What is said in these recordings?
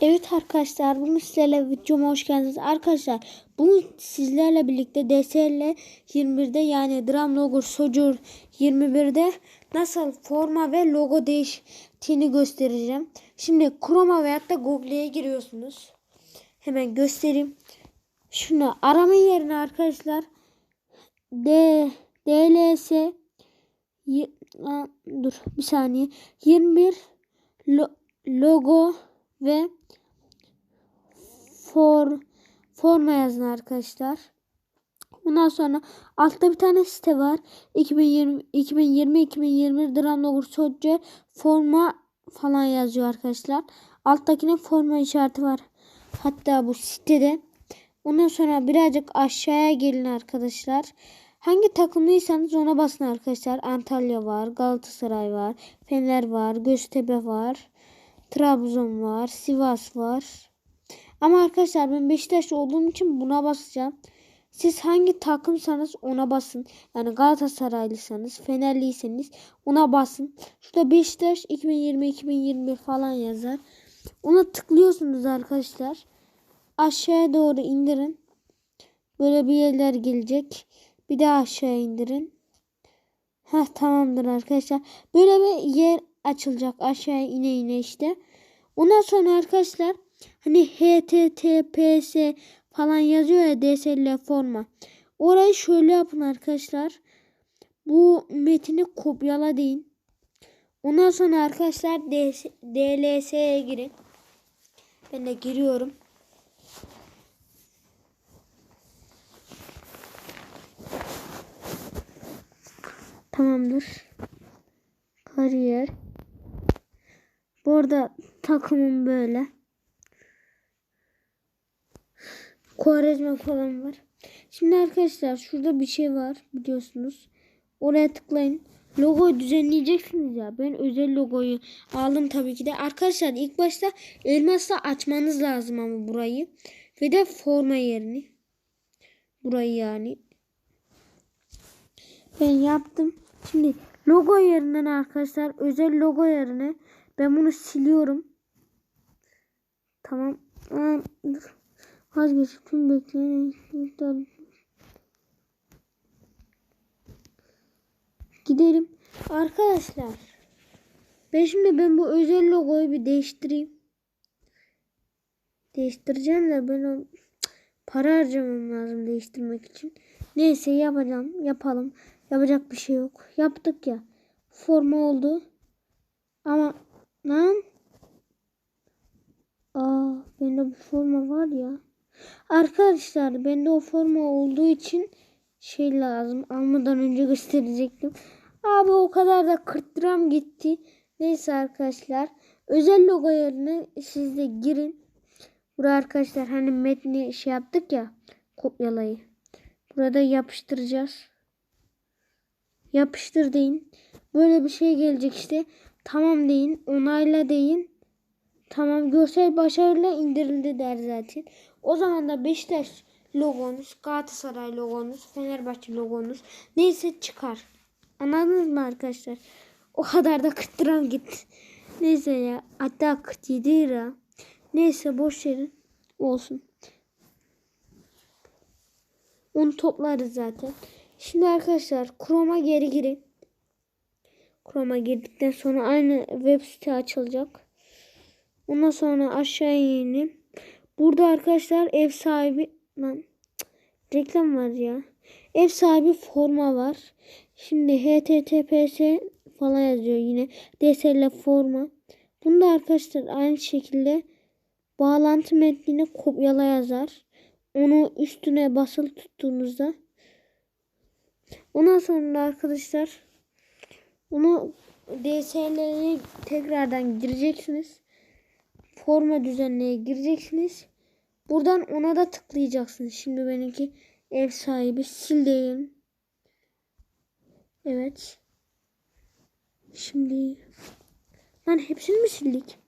Evet arkadaşlar bugün sizlerle videoma hoş geldiniz. Arkadaşlar bugün sizlerle birlikte DSL 21'de yani Drum Logo Socur 21'de nasıl forma ve logo değiştiğini göstereceğim. Şimdi Chroma veyahut da Google'ye giriyorsunuz. Hemen göstereyim. Şunu arama yerine arkadaşlar D DLS y- Aa, dur bir saniye 21 lo- logo ve for forma yazın arkadaşlar. Ondan sonra altta bir tane site var. 2020 2020 2021 Dram Logur Sözcü forma falan yazıyor arkadaşlar. Alttakine forma işareti var. Hatta bu sitede. Ondan sonra birazcık aşağıya gelin arkadaşlar. Hangi takımlıysanız ona basın arkadaşlar. Antalya var, Galatasaray var, Fener var, Göztepe var. Trabzon var, Sivas var. Ama arkadaşlar ben Beşiktaş olduğum için buna basacağım. Siz hangi takımsanız ona basın. Yani Galatasaraylıysanız, Fenerliyseniz ona basın. Şurada Beşiktaş 2020-2021 falan yazar. Ona tıklıyorsunuz arkadaşlar. Aşağıya doğru indirin. Böyle bir yerler gelecek. Bir daha aşağı indirin. Heh tamamdır arkadaşlar. Böyle bir yer açılacak aşağıya ine ine işte. Ondan sonra arkadaşlar hani HTTPS falan yazıyor ya DSL forma. Orayı şöyle yapın arkadaşlar. Bu metini kopyala deyin. Ondan sonra arkadaşlar DLS'ye girin. Ben de giriyorum. Tamamdır. Kariyer. Bu arada takımım böyle. Kuarezma falan var. Şimdi arkadaşlar şurada bir şey var biliyorsunuz. Oraya tıklayın. Logoyu düzenleyeceksiniz ya. Ben özel logoyu aldım tabii ki de. Arkadaşlar ilk başta elmasla açmanız lazım ama burayı. Ve de forma yerini. Burayı yani. Ben yaptım. Şimdi logo yerinden arkadaşlar özel logo yerine ben bunu siliyorum. Tamam. Aa, dur. Vazgeçip tüm beklenen Gidelim. Arkadaşlar. Ben şimdi ben bu özel logoyu bir değiştireyim. Değiştireceğim de ben o para harcamam lazım değiştirmek için. Neyse yapacağım. Yapalım. Yapacak bir şey yok. Yaptık ya. Forma oldu. Ama lan Aa bende bu forma var ya. Arkadaşlar bende o forma olduğu için şey lazım. Almadan önce gösterecektim. Abi o kadar da 40 liram gitti. Neyse arkadaşlar. Özel logo yerine siz de girin. Buraya arkadaşlar hani metni şey yaptık ya. Kopyalayı. Burada yapıştıracağız. Yapıştır deyin. Böyle bir şey gelecek işte. Tamam deyin. Onayla deyin. Tamam görsel başarıyla indirildi der zaten. O zaman da Beşiktaş logonuz, Galatasaray logonuz, Fenerbahçe logonuz neyse çıkar. Anladınız mı arkadaşlar? O kadar da 40 liram gitti. Neyse ya. Hatta 47 lira. Neyse boş verin. Olsun. Onu toplarız zaten. Şimdi arkadaşlar Chrome'a geri girin. Chrome'a girdikten sonra aynı web site açılacak. Ondan sonra aşağı inelim. Burada arkadaşlar ev sahibi lan reklam var ya. Ev sahibi forma var. Şimdi HTTPS falan yazıyor yine. DSL forma. Bunda arkadaşlar aynı şekilde bağlantı metnini kopyala yazar. Onu üstüne basılı tuttuğunuzda ondan sonra arkadaşlar onu DSL'ye tekrardan gireceksiniz. Forma düzenleye gireceksiniz. Buradan ona da tıklayacaksınız. Şimdi benimki ev sahibi sil diyeyim. Evet. Şimdi lan hepsini mi sildik?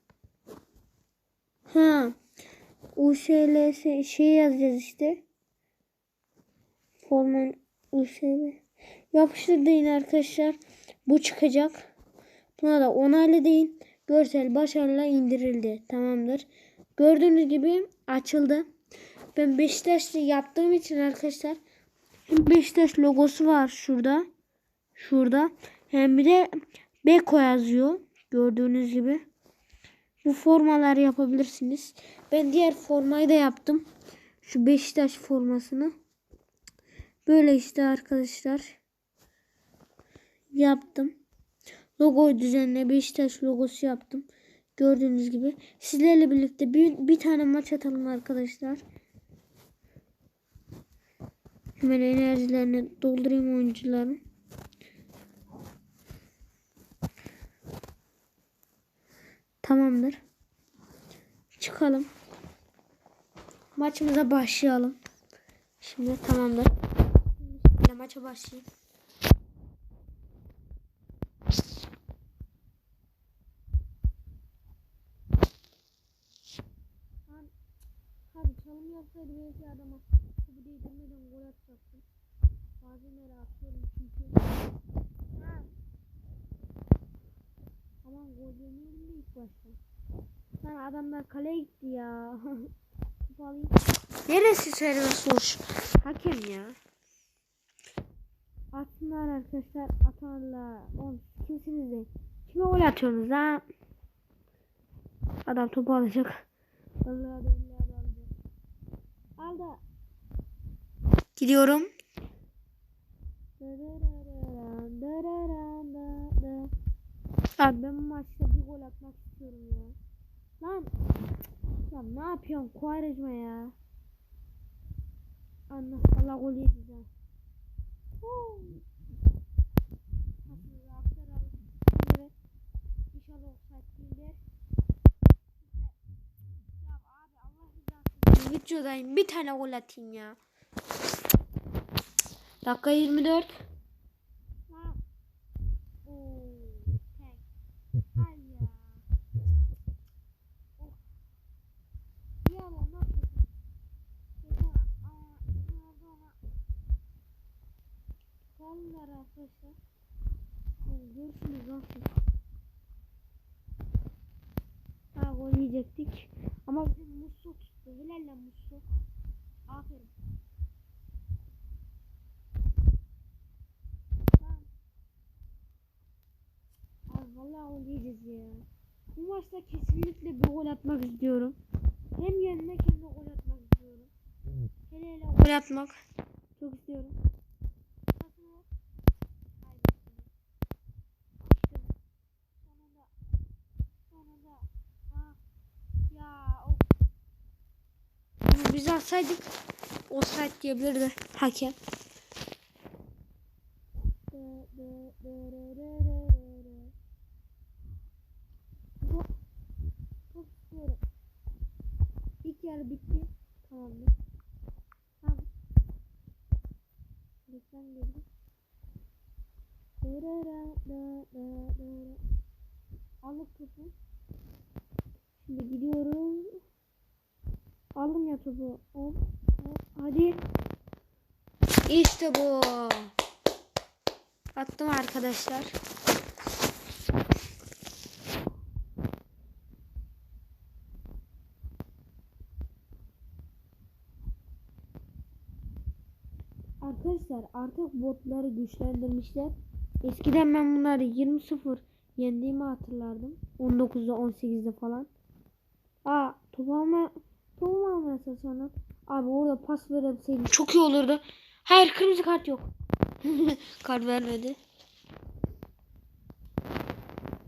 Ha. USLS şey yazacağız işte. Forman USL. Yapıştır deyin arkadaşlar. Bu çıkacak. Buna da onayla deyin. Görsel başarıyla indirildi. Tamamdır. Gördüğünüz gibi açıldı. Ben Beşiktaşlı yaptığım için arkadaşlar hem Beşiktaş logosu var şurada. Şurada. Hem bir de Beko yazıyor. Gördüğünüz gibi. Bu formalar yapabilirsiniz. Ben diğer formayı da yaptım. Şu Beşiktaş formasını. Böyle işte arkadaşlar. Yaptım. Logoyu düzenle Beşiktaş logosu yaptım. Gördüğünüz gibi. Sizlerle birlikte bir, bir tane maç atalım arkadaşlar. Hemen enerjilerini doldurayım oyuncuların. Tamamdır. Çıkalım. Maçımıza başlayalım. Şimdi tamamdır. Şimdi maça başlayayım. Abi çalım yapsaydı belki adama topu değdirmeden gol atacaktım. Bazen öyle atıyorum çünkü. Ha. Aman gol yemeyelim de ilk başta. Lan adamlar kaleye gitti ya. Topu alayım. Neresi serbest vuruş? Hakem ya. Atsınlar arkadaşlar. Atarlar. Oğlum kimsiniz de? Kime gol atıyorsunuz ha? Adam topu alacak. Vallahi billahi. Al da. Gidiyorum. Abi ben maçta bir gol atmak istiyorum ya. Lan. Lan ne yapıyorsun Kuvarecma ya. Allah Allah gol. Şimdi İnşallah offside değildir. Ya abi Allah rızası için videodayım. Bir tane gol atayım ya. Dakika 24. Ha. Oo, tek. Hay ya. Of. Ya lan ne yapıyorsun? Ya, aa, ne oldu ona? Vallahi arkadaşlar. Görüşürüz. Ha gol yiyecektik. Musso. Aferin. Abi vallahi yiyeceğiz ya. Bu maçta kesinlikle bir gol atmak istiyorum. Hem yenmek hem de gol atmak istiyorum. Hele hele gol atmak çok istiyorum. Pasını ver. Haydi. İşte bu. Sonunda. Sonunda. Ha. Ya of. Atsaydık offside diyebilirdi hakem. İlk yarı bitti. Tamamdır. Tamam. Reklam girdi. Alıp topu. Şimdi gidiyoruz. Topu. Hop. Hadi. İşte bu. Attım arkadaşlar. Arkadaşlar artık botları güçlendirmişler. Eskiden ben bunları 20-0 yendiğimi hatırlardım. 19'da 18'de falan. Aa topu alma topu mu almaya sonra. Abi orada pas verebilseydim çok iyi olurdu. Hayır kırmızı kart yok. kart vermedi.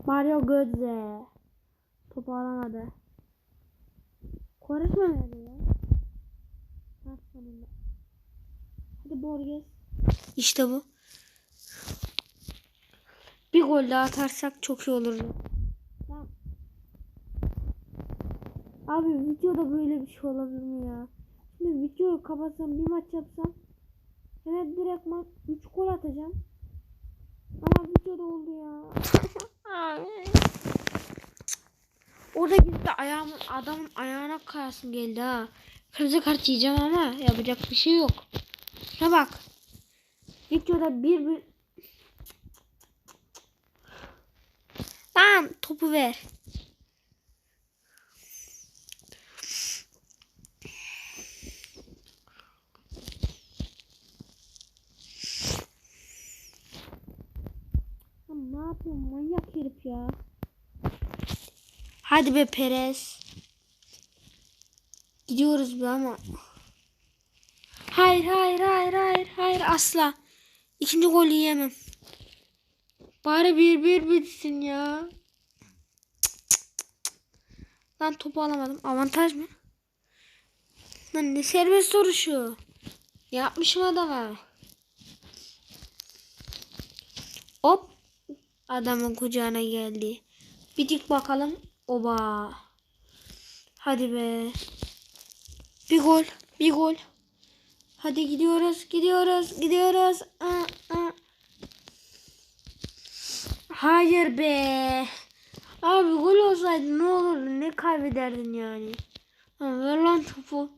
Mario Götze. Topu alamadı. Quaresma nerede ya? Sonunda. Hadi Borges. İşte bu. Bir gol daha atarsak çok iyi olurdu. Lan. Abi videoda böyle bir şey olabilir mi ya? Şimdi videoyu kapatsam bir maç yapsam hemen direktman 3 gol atacağım. Ama videoda oldu ya. Orada gitti ayağımın adamın ayağına kayasım geldi ha. Kırmızı kart yiyeceğim ama yapacak bir şey yok. Şuna bak. Videoda bir bir Lan topu ver. Ne yapıyorsun manyak herif ya. Hadi be Perez. Gidiyoruz be ama. Hayır hayır hayır hayır hayır asla. İkinci gol yiyemem. Bari bir bir bitsin ya. Lan topu alamadım. Avantaj mı? Lan ne serbest duruşu. Yapmışım adama. Hop. Adamın kucağına geldi. Bir dik bakalım. Oba. Hadi be. Bir gol. Bir gol. Hadi gidiyoruz. Gidiyoruz. Gidiyoruz. Aa, aa. Hayır be. Abi gol olsaydı ne olurdu? Ne kaybederdin yani? Ha, ver lan topu.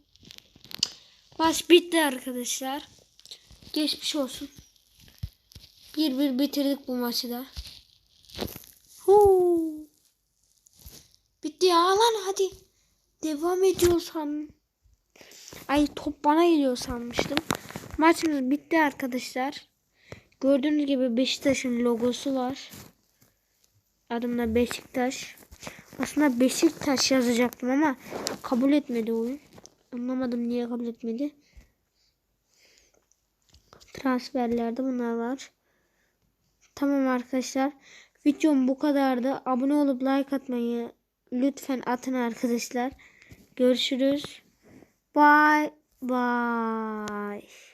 Maç bitti arkadaşlar. Geçmiş olsun. 1-1 bitirdik bu maçı da. Huu. Bitti ya lan hadi. Devam ediyorsam. Ay top bana geliyor sanmıştım. Maçımız bitti arkadaşlar. Gördüğünüz gibi Beşiktaş'ın logosu var. Adım da Beşiktaş. Aslında Beşiktaş yazacaktım ama kabul etmedi oyun. Anlamadım niye kabul etmedi. Transferlerde bunlar var. Tamam arkadaşlar. Videom bu kadardı. Abone olup like atmayı lütfen atın arkadaşlar. Görüşürüz. Bye bye.